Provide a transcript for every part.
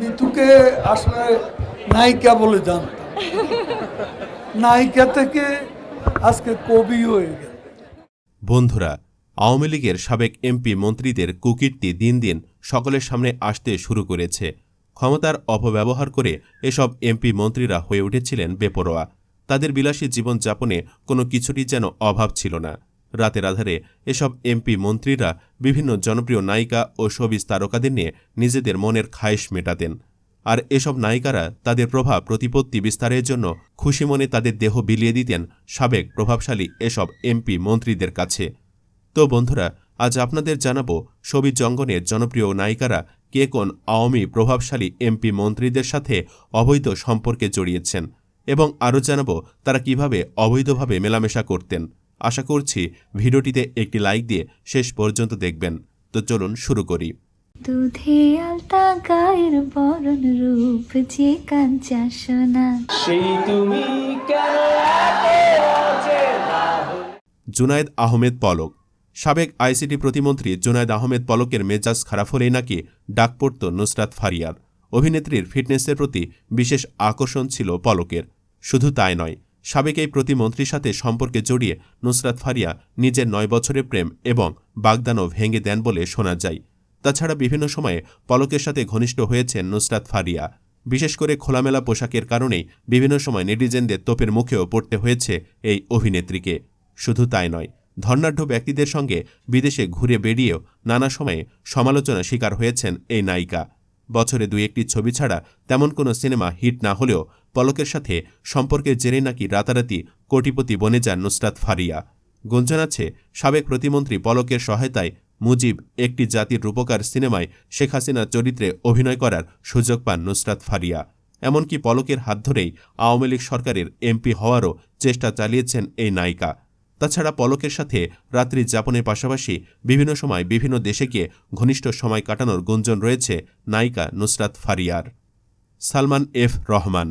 মিতুকে আসলে নায়িকা বলে জানতাম। নায়িকা থেকে আজকে কবি হয়ে গেল। বন্ধুরা, আওয়ামী লীগের সাবেক এমপি মন্ত্রীদের কুকীর্তি দিন দিন সকলের সামনে আসতে শুরু করেছে। ক্ষমতার অপব্যবহার করে এসব এমপি মন্ত্রীরা হয়ে উঠেছিলেন বেপরোয়া। তাদের বিলাসী জীবনযাপনে কোনো কিছুরই যেন অভাব ছিল না। রাতের আধারে এসব এমপি মন্ত্রীরা বিভিন্ন জনপ্রিয় নায়িকা ও সবিজ তারকাদের নিয়ে নিজেদের মনের খায়েশ মেটাতেন। আর এসব নায়িকারা তাদের প্রভাব প্রতিপত্তি বিস্তারের জন্য খুশি মনে তাদের দেহ বিলিয়ে দিতেন সাবেক প্রভাবশালী এসব এমপি মন্ত্রীদের কাছে। তো বন্ধুরা, আজ আপনাদের জানাব ছবি জঙ্গনের জনপ্রিয় নায়িকারা কে কোন আওয়ামী প্রভাবশালী এমপি মন্ত্রীদের সাথে অবৈধ সম্পর্কে জড়িয়েছেন এবং আরও জানাব তারা কীভাবে অবৈধভাবে মেলামেশা করতেন। আশা করছি ভিডিওটিতে একটি লাইক দিয়ে শেষ পর্যন্ত দেখবেন। তো চলুন শুরু করি। দুধে আলতা গায়ের বরণ রূপ যে কাঞ্চা সোনা। সেই তুমি জুনায়েদ আহমেদ পলক। সাবেক আইসিটি প্রতিমন্ত্রী জুনায়দ আহমেদ পলকের মেজাজ খারাপ হলেই নাকি ডাক পড়ত নুসরাত ফারিয়ার। অভিনেত্রীর ফিটনেসের প্রতি বিশেষ আকর্ষণ ছিল পলকের। শুধু তাই নয় সাবেক এই প্রতিমন্ত্রীর সাথে সম্পর্কে জড়িয়ে নুসরাত ফারিয়া নিজের নয় বছরের প্রেম এবং বাগদানও ভেঙে দেন বলে শোনা যায়। তাছাড়া বিভিন্ন সময়ে পলকের সাথে ঘনিষ্ঠ হয়েছেন নুসরাত ফারিয়া। বিশেষ করে খোলামেলা পোশাকের কারণেই বিভিন্ন সময় নেটিজেনদের তোপের মুখেও পড়তে হয়েছে এই অভিনেত্রীকে। শুধু তাই নয় ধর্নাঢ্য ব্যক্তিদের সঙ্গে বিদেশে ঘুরে বেরিয়েও নানা সময়ে সমালোচনা শিকার হয়েছেন এই নায়িকা। বছরে দুই একটি ছবি ছাড়া তেমন কোনো সিনেমা হিট না হলেও পলকের সাথে সম্পর্কের জেরে নাকি রাতারাতি কোটিপতি বনে যান নুসরাত ফারিয়া। গুঞ্জন আছে, সাবেক প্রতিমন্ত্রী পলকের সহায়তায় মুজিব একটি জাতির রূপকার সিনেমায় শেখ হাসিনার চরিত্রে অভিনয় করার সুযোগ পান নুসরাত ফারিয়া। এমনকি পলকের হাত ধরেই আওয়ামী লীগ সরকারের এমপি হওয়ারও চেষ্টা চালিয়েছেন এই নায়িকা। তাছাড়া পলকের সাথে রাত্রি যাপনের পাশাপাশি বিভিন্ন সময় বিভিন্ন দেশে গিয়ে ঘনিষ্ঠ সময় কাটানোর গুঞ্জন রয়েছে নায়িকা নুসরাত ফারিয়ার। সালমান এফ রহমান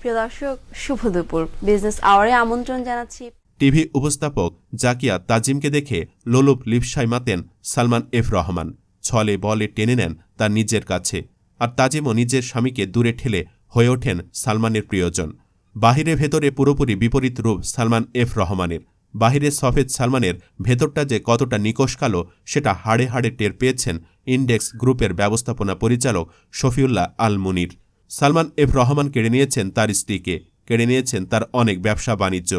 প্রিয় দর্শক শুভ দুপুর। বিজনেস আওয়ারে আমন্ত্রণ জানাচ্ছি। টিভি উপস্থাপক জাকিয়া তাজিমকে দেখে লোলুপ লিপসাই মাতেন সালমান এফ রহমান। ছলে বলে টেনে নেন তার নিজের কাছে। আর তাজিমও নিজের স্বামীকে দূরে ঠেলে হয়ে ওঠেন সালমানের প্রিয়জন। বাহিরে ভেতরে পুরোপুরি বিপরীত রূপ সালমান এফ রহমানের। বাহিরে সফেদ সালমানের ভেতরটা যে কতটা নিকশ কালো, সেটা হাড়ে হাড়ে টের পেয়েছেন ইন্ডেক্স গ্রুপের ব্যবস্থাপনা পরিচালক শফিউল্লাহ আল মুনির সালমান এফ রহমান কেড়ে নিয়েছেন তার স্ত্রীকে। কেড়ে নিয়েছেন তার অনেক ব্যবসা বাণিজ্য।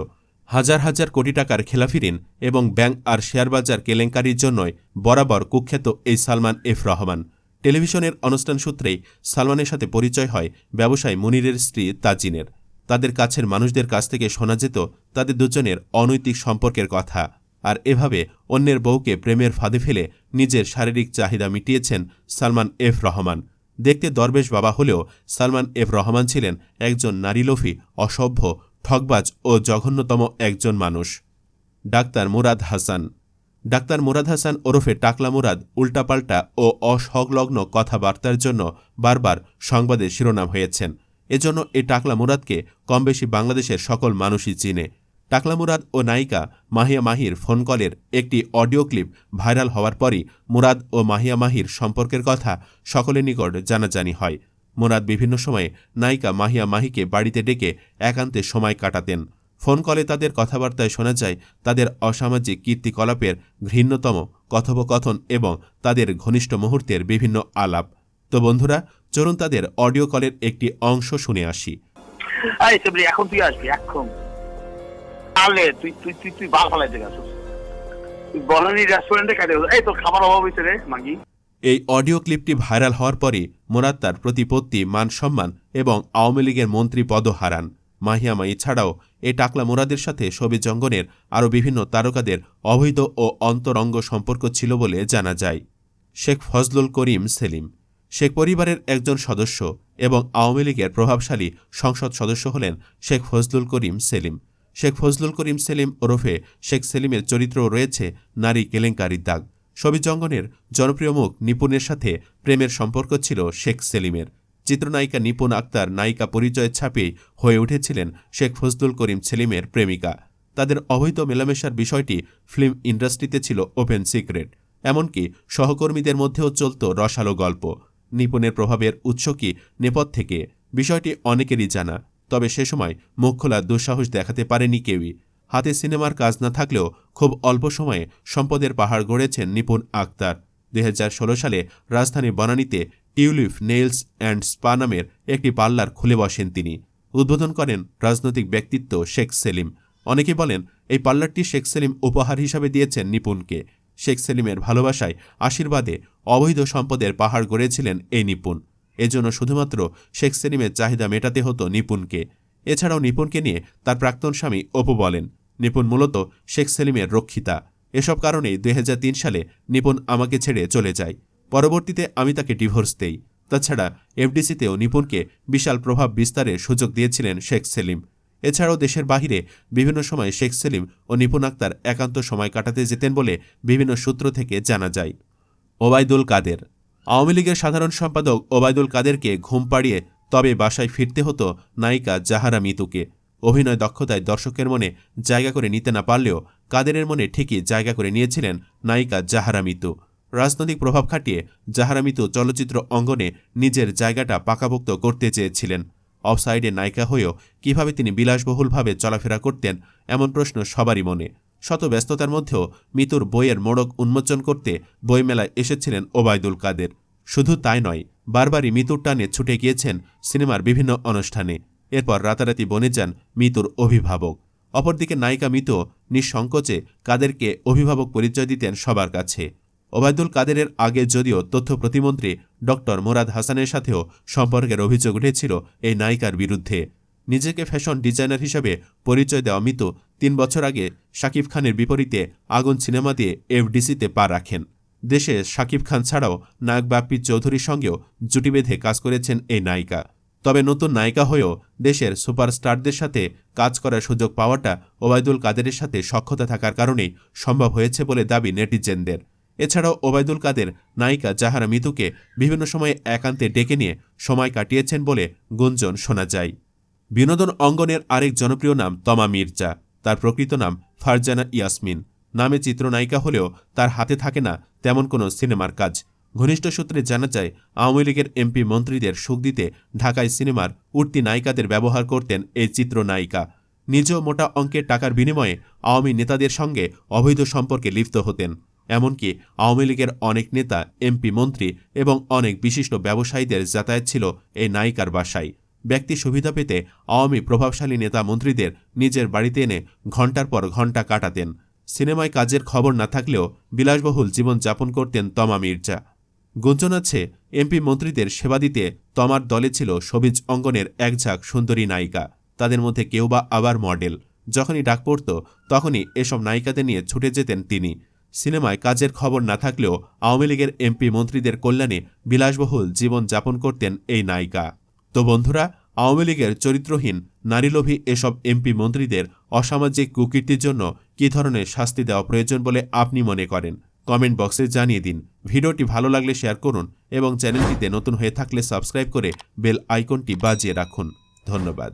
হাজার হাজার কোটি টাকার খেলাফি ঋণ এবং ব্যাংক আর শেয়ারবাজার কেলেঙ্কারির জন্যই বরাবর কুখ্যাত এই সালমান এফ রহমান। টেলিভিশনের অনুষ্ঠান সূত্রেই সালমানের সাথে পরিচয় হয় ব্যবসায়ী মুনিরের স্ত্রী তাজিনের। তাদের কাছের মানুষদের কাছ থেকে শোনা যেত তাদের দুজনের অনৈতিক সম্পর্কের কথা। আর এভাবে অন্যের বউকে প্রেমের ফাঁদে ফেলে নিজের শারীরিক চাহিদা মিটিয়েছেন সালমান এফ রহমান। দেখতে দরবেশ বাবা হলেও সালমান এফ রহমান ছিলেন একজন নারীলোভী অসভ্য ঠকবাজ ও জঘন্যতম একজন মানুষ। ডাক্তার মুরাদ হাসান। ডাক্তার মুরাদ হাসান ওরফে টাকলা মুরাদ উল্টাপাল্টা ও অসংলগ্ন কথাবার্তার জন্য বারবার সংবাদে শিরোনাম হয়েছেন। এজন্য এই টাকলা মুরাদকে কমবেশি বাংলাদেশের সকল মানুষই চিনে। টাকলা মুরাদ ও নায়িকা মাহিয়া মাহির ফোন কলের একটি অডিও ক্লিপ ভাইরাল হওয়ার পরই মুরাদ ও মাহিয়া মাহির সম্পর্কের কথা সকলের নিকট জানাজানি হয়। মুরাদ বিভিন্ন সময়ে নায়িকা মাহিয়া মাহিকে বাড়িতে ডেকে একান্তে সময় কাটাতেন। ফোন কলে তাদের কথাবার্তায় শোনা যায়, তাদের অসামাজিক কীর্তিকলাপের ঘৃণ্যতম কথোপকথন এবং তাদের ঘনিষ্ঠ মুহূর্তের বিভিন্ন আলাপ। তো বন্ধুরা, চলুন তাদের অডিও কলের একটি অংশ শুনে আসি। এখন তুই আসবি, এখন। আলে তুই তুই তুই তুই বার ফালাইতে গেছিস। তুই বনানি রেস্টুরেন্টে গেছিস। এই, তোর খাবার অভাব হয়েছে রে, মাগি। এই অডিও ক্লিপটি ভাইরাল হওয়ার পরই মোরাদ তার প্রতিপত্তি, মান সম্মান এবং আওয়ামী লীগের মন্ত্রী পদ হারান। মাহিয়া মাই ছাড়াও এই টাকলা মুরাদের সাথে ছবি জঙ্গনের আরও বিভিন্ন তারকাদের অবৈধ ও অন্তরঙ্গ সম্পর্ক ছিল বলে জানা যায়। শেখ ফজলুল করিম সেলিম। শেখ পরিবারের একজন সদস্য এবং আওয়ামী লীগের প্রভাবশালী সংসদ সদস্য হলেন শেখ ফজলুল করিম সেলিম। শেখ ফজলুল করিম সেলিম ওরফে শেখ সেলিমের চরিত্রও রয়েছে নারী কেলেঙ্কারির দাগ। ছবি জঙ্গনের জনপ্রিয় মুখ নিপুণের সাথে প্রেমের সম্পর্ক ছিল শেখ সেলিমের। চিত্রনায়িকা নিপুণ আক্তার নায়িকা পরিচয় ছাপিয়েই হয়ে উঠেছিলেন শেখ ফজলুল করিম সেলিমের প্রেমিকা। তাদের অবৈধ মেলামেশার বিষয়টি ফিল্ম ইন্ডাস্ট্রিতে ছিল ওপেন সিক্রেট। এমনকি সহকর্মীদের মধ্যেও চলত রসালো গল্প। নিপুণের প্রভাবের উৎস কি নেপথ থেকে বিষয়টি অনেকেরই জানা। তবে সে সময় মুখ খোলার দুঃসাহস দেখাতে পারেনি কেউই। হাতে সিনেমার কাজ না থাকলেও খুব অল্প সময়ে সম্পদের পাহাড় গড়েছেন নিপুণ আক্তার। দুই হাজার ষোলো সালে রাজধানী বনানীতে টিউলিপ, নেইলস অ্যান্ড স্পা নামের একটি পার্লার খুলে বসেন তিনি। উদ্বোধন করেন রাজনৈতিক ব্যক্তিত্ব শেখ সেলিম। অনেকে বলেন, এই পার্লারটি শেখ সেলিম উপহার হিসাবে দিয়েছেন নিপুণকে। শেখ সেলিমের ভালোবাসায় আশীর্বাদে অবৈধ সম্পদের পাহাড় গড়েছিলেন এই নিপুণ। এজন্য শুধুমাত্র শেখ সেলিমের চাহিদা মেটাতে হতো নিপুণকে। এছাড়াও নিপুণকে নিয়ে তার প্রাক্তন স্বামী অপু বলেন, নিপুণ মূলত শেখ সেলিমের রক্ষিতা। এসব কারণেই দুই হাজার তিন সালে নিপুণ আমাকে ছেড়ে চলে যায়। পরবর্তীতে আমি তাকে ডিভোর্স দেই। তাছাড়া এফডিসিতেও নিপুণকে বিশাল প্রভাব বিস্তারের সুযোগ দিয়েছিলেন শেখ সেলিম। এছাড়াও দেশের বাহিরে বিভিন্ন সময় শেখ সেলিম ও নিপুণ আক্তার একান্ত সময় কাটাতে যেতেন বলে বিভিন্ন সূত্র থেকে জানা যায়। ওবায়দুল কাদের আওয়ামী লীগের সাধারণ সম্পাদক ওবায়দুল কাদেরকে ঘুম পাড়িয়ে তবে বাসায় ফিরতে হতো নায়িকা জাহারা মিতুকে। অভিনয় দক্ষতায় দর্শকের মনে জায়গা করে নিতে না পারলেও কাদেরের মনে ঠিকই জায়গা করে নিয়েছিলেন নায়িকা জাহারা মিতু। রাজনৈতিক প্রভাব খাটিয়ে জাহারা মিতু চলচ্চিত্র অঙ্গনে নিজের জায়গাটা পাকাভুক্ত করতে চেয়েছিলেন। অফসাইডে নায়িকা হয়েও কীভাবে তিনি বিলাসবহুলভাবে চলাফেরা করতেন এমন প্রশ্ন সবারই মনে। শত ব্যস্ততার মধ্যেও মিতুর বইয়ের মোড়ক উন্মোচন করতে বইমেলায় এসেছিলেন ওবায়দুল কাদের। শুধু তাই নয়, বারবারই মিতুর টানে ছুটে গিয়েছেন সিনেমার বিভিন্ন অনুষ্ঠানে। এরপর রাতারাতি বনে যান মিতুর অভিভাবক। অপরদিকে নায়িকা মিতু নিঃসংকোচে কাদেরকে অভিভাবক পরিচয় দিতেন সবার কাছে। ওবায়দুল কাদেরের আগে যদিও তথ্য প্রতিমন্ত্রী ডক্টর মোরাদ হাসানের সাথেও সম্পর্কের অভিযোগ উঠেছিল এই নায়িকার বিরুদ্ধে। নিজেকে ফ্যাশন ডিজাইনার হিসেবে পরিচয় দেওয়া মিতু তিন বছর আগে শাকিব খানের বিপরীতে আগুন সিনেমা দিয়ে এফডিসিতে পা রাখেন। দেশে শাকিব খান ছাড়াও নায়ক বাপ্পি চৌধুরীর সঙ্গেও জুটি বেঁধে কাজ করেছেন এই নায়িকা। তবে নতুন নায়িকা হয়েও দেশের সুপারস্টারদের সাথে কাজ করার সুযোগ পাওয়াটা ওবায়দুল কাদেরের সাথে সক্ষতা থাকার কারণেই সম্ভব হয়েছে বলে দাবি নেটিজেনদের। এছাড়াও ওবায়দুল কাদের নায়িকা জাহারা মিতুকে বিভিন্ন সময়ে একান্তে ডেকে নিয়ে সময় কাটিয়েছেন বলে গুঞ্জন শোনা যায়। বিনোদন অঙ্গনের আরেক জনপ্রিয় নাম তমা মির্জা। তার প্রকৃত নাম ফারজানা ইয়াসমিন। নামে চিত্রনায়িকা হলেও তার হাতে থাকে না তেমন কোনো সিনেমার কাজ। ঘনিষ্ঠ সূত্রে জানা যায়, আওয়ামী লীগের এমপি মন্ত্রীদের সুখ দিতে ঢাকায় সিনেমার উঠতি নায়িকাদের ব্যবহার করতেন এই চিত্রনায়িকা। নিজেও মোটা অঙ্কের টাকার বিনিময়ে আওয়ামী নেতাদের সঙ্গে অবৈধ সম্পর্কে লিপ্ত হতেন। এমনকি আওয়ামী লীগের অনেক নেতা, এমপি মন্ত্রী এবং অনেক বিশিষ্ট ব্যবসায়ীদের যাতায়াত ছিল এই নায়িকার বাসায়। ব্যক্তি সুবিধা পেতে আওয়ামী প্রভাবশালী নেতা মন্ত্রীদের নিজের বাড়িতে এনে ঘণ্টার পর ঘণ্টা কাটাতেন। সিনেমায় কাজের খবর না থাকলেও বিলাসবহুল জীবন যাপন করতেন তমা মির্জা। গুঞ্জন আছে, এমপি মন্ত্রীদের সেবা দিতে তমার দলে ছিল সবিজ অঙ্গনের একঝাঁক সুন্দরী নায়িকা। তাদের মধ্যে কেউ বা আবার মডেল। যখনই ডাক পড়ত, তখনই এসব নায়িকাদের নিয়ে ছুটে যেতেন তিনি। সিনেমায় কাজের খবর না থাকলেও আওয়ামী লীগের এমপি মন্ত্রীদের কল্যাণে বিলাসবহুল জীবন যাপন করতেন এই নায়িকা। তো বন্ধুরা আওয়ামী লীগের চরিত্রহীন নারীলোভী এসব এমপি মন্ত্রীদের অসামাজিক কুকীর্তির জন্য কি ধরনের শাস্তি দেওয়া প্রয়োজন বলে আপনি মনে করেন? কমেন্ট বক্সে জানিয়ে দিন। ভিডিওটি ভালো লাগলে শেয়ার করুন এবং চ্যানেলটিতে নতুন হয়ে থাকলে সাবস্ক্রাইব করে বেল আইকনটি বাজিয়ে রাখুন। ধন্যবাদ।